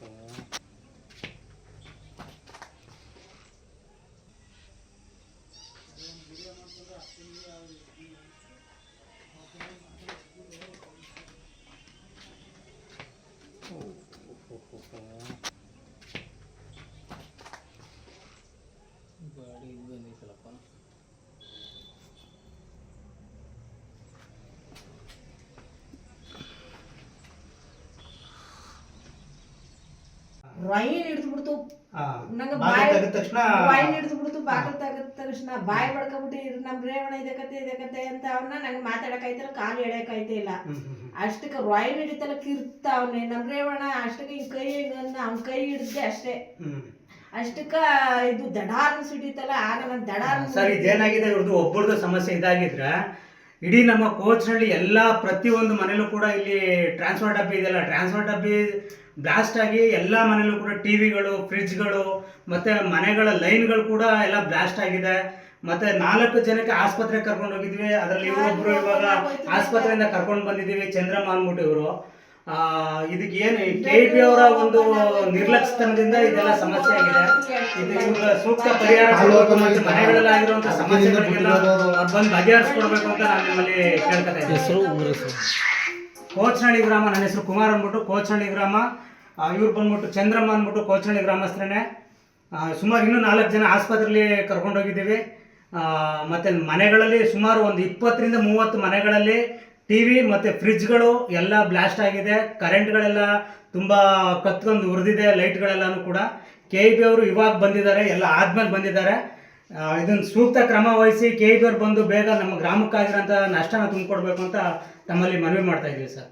넣고 오, 오, 오, 오, 오. Rain ಹಿಡಿದು ಬಿಡ್ತು ನಂಗೆ ಬಾಯಿ ತಕ್ಷಣ ರೈನ್ ಹಿಡಿದು ಬಿಡ್ತು ಬಾಗಿಲು ತೆಗೆದ ತಕ್ಷಣ. ಬಾಯಿ ಬಡ್ಕೊಬಿಟ್ಟು ನಮ್ಮ ರೇವಣ ಇದ ಕಥೆ ಅಂತ ಅವನ್ನ ನಂಗೆ ಮಾತಾಡಕ್ಕಾಯ್ತಿಲ್ಲ ಕಾಲು ಎಳೆಯಕಾಯ್ತಾ ಇಲ್ಲ. ಅಷ್ಟಕ್ಕೆ ರೈನ್ ಹಿಡಿತಲ್ಲ ಕಿರ್ತ ಅವನೇ. ನಮ್ಮ ರೇವಣ ಅಷ್ಟಕ್ಕೆ ಹಿಂಗ್ ಕೈ ಹಿಂಗನ್ನ ಅವ್ನ ಕೈ ಹಿಡಿದೆ ಅಷ್ಟೇ. ಅಷ್ಟಕ್ಕ ಇದು ದಡಾರ್ನ ಸಿಡಿತಲ್ಲ ಆಗ ನನ್ ದಡಾರ್ ಸರ್ ಇದೇನಾಗಿದೆ ಇವ್ರದ್ದು ಒಬ್ಬರದ್ದು ಸಮಸ್ಯೆ ಇದಾಗಿದ್ರೆ ಇಡೀ ನಮ್ಮ ಕೋಚ್ನಲ್ಲಿ ಎಲ್ಲ ಪ್ರತಿಯೊಂದು ಮನೇಲೂ ಕೂಡ ಇಲ್ಲಿ ಟ್ರಾನ್ಸ್ಫರ್ ಡಬ್ಬಿ ಇದೆಯಲ್ಲ ಟ್ರಾನ್ಸ್ಫರ್ ಡಬ್ಬಿ ಬ್ಲಾಸ್ಟ್ ಆಗಿ ಎಲ್ಲ ಮನೇಲೂ ಕೂಡ ಟಿ ವಿಗಳು ಫ್ರಿಜ್ಗಳು ಮತ್ತೆ ಮನೆಗಳ ಲೈನ್ಗಳು ಕೂಡ ಎಲ್ಲ ಬ್ಲಾಸ್ಟ್ ಆಗಿದೆ. ಮತ್ತೆ ನಾಲ್ಕು ಜನಕ್ಕೆ ಆಸ್ಪತ್ರೆಗೆ ಕರ್ಕೊಂಡು ಹೋಗಿದ್ವಿ. ಅದರಲ್ಲಿ ಇವರೊಬ್ರು ಇವಾಗ ಆಸ್ಪತ್ರೆಯಿಂದ ಕರ್ಕೊಂಡು ಬಂದಿದ್ದೀವಿ. ಚಂದ್ರಮ್ಮ ಅಂದ್ಬಿಟ್ಟು ಇವರು. ಇದಕ್ಕೆ ಏನು ಕೆ ಪಿ ಅವರ ಒಂದು ನಿರ್ಲಕ್ಷ್ಯತನದಿಂದ ಇದೆಲ್ಲ ಸಮಸ್ಯೆ ಆಗಿದೆ. ಇದು ಇವ್ರ ಸೂಕ್ತ ಪರಿಹಾರ ಕೊಡ್ಬೇಕು ಮತ್ತೆ ಮನೆಗಳಲ್ಲಿ ಆಗಿರುವಂತಹ ಸಮಸ್ಯೆಗಳಿಗೆಲ್ಲ ಬಂದು ಬಗೆಹರಿಸ್ಕೊಡ್ಬೇಕು ಅಂತ ನಾನು ನಿಮ್ಮಲ್ಲಿ ಕೇಳ್ಕೊತಾ ಇದ್ದೀನಿ. ಹೆಸರು ಹೆಸರು. ಕೋಚನಹಳ್ಳಿ ಗ್ರಾಮ ನನ್ನ ಹೆಸರು ಕುಮಾರ್ ಅಂದ್ಬಿಟ್ಟು ಕೋಚನಹಳ್ಳಿ ಗ್ರಾಮ. ಇವ್ರು ಬಂದ್ಬಿಟ್ಟು ಚಂದ್ರಮ್ಮ ಅಂದ್ಬಿಟ್ಟು ಕೋಚನಹಳ್ಳಿ ಗ್ರಾಮಸ್ಥರೇ ಸುಮಾರು ಇನ್ನೂ ನಾಲ್ಕು ಜನ ಆಸ್ಪತ್ರೆಯಲ್ಲಿ ಕರ್ಕೊಂಡೋಗಿದ್ದೀವಿ ಮತ್ತೆ ಮನೆಗಳಲ್ಲಿ ಸುಮಾರು ಒಂದು ಇಪ್ಪತ್ತರಿಂದ ಮೂವತ್ತು ಮನೆಗಳಲ್ಲಿ ಟಿ ವಿ ಮತ್ತು ಫ್ರಿಜ್ಗಳು ಎಲ್ಲ ಬ್ಲಾಸ್ಟ್ ಆಗಿದೆ. ಕರೆಂಟ್ಗಳೆಲ್ಲ ತುಂಬ ಕತ್ಕೊಂಡು ಉರಿದಿದೆ, ಲೈಟ್ಗಳೆಲ್ಲನೂ ಕೂಡ. ಕೆ ಇ ಬಿ ಅವರು ಇವಾಗ ಬಂದಿದ್ದಾರೆ, ಎಲ್ಲ ಆದ್ಮೇಲೆ ಬಂದಿದ್ದಾರೆ. ಇದನ್ನು ಸೂಕ್ತ ಕ್ರಮ ವಹಿಸಿ ಕೆ ಇ ಬಿ ಅವ್ರು ಬಂದು ಬೇಗ ನಮ್ಮ ಗ್ರಾಮಕ್ಕಾಗಿರೋಂಥ ನಷ್ಟನ ತುಂಬಿಕೊಡ್ಬೇಕು ಅಂತ ತಮ್ಮಲ್ಲಿ ಮನವಿ ಮಾಡ್ತಾ ಇದ್ದೀವಿ ಸರ್.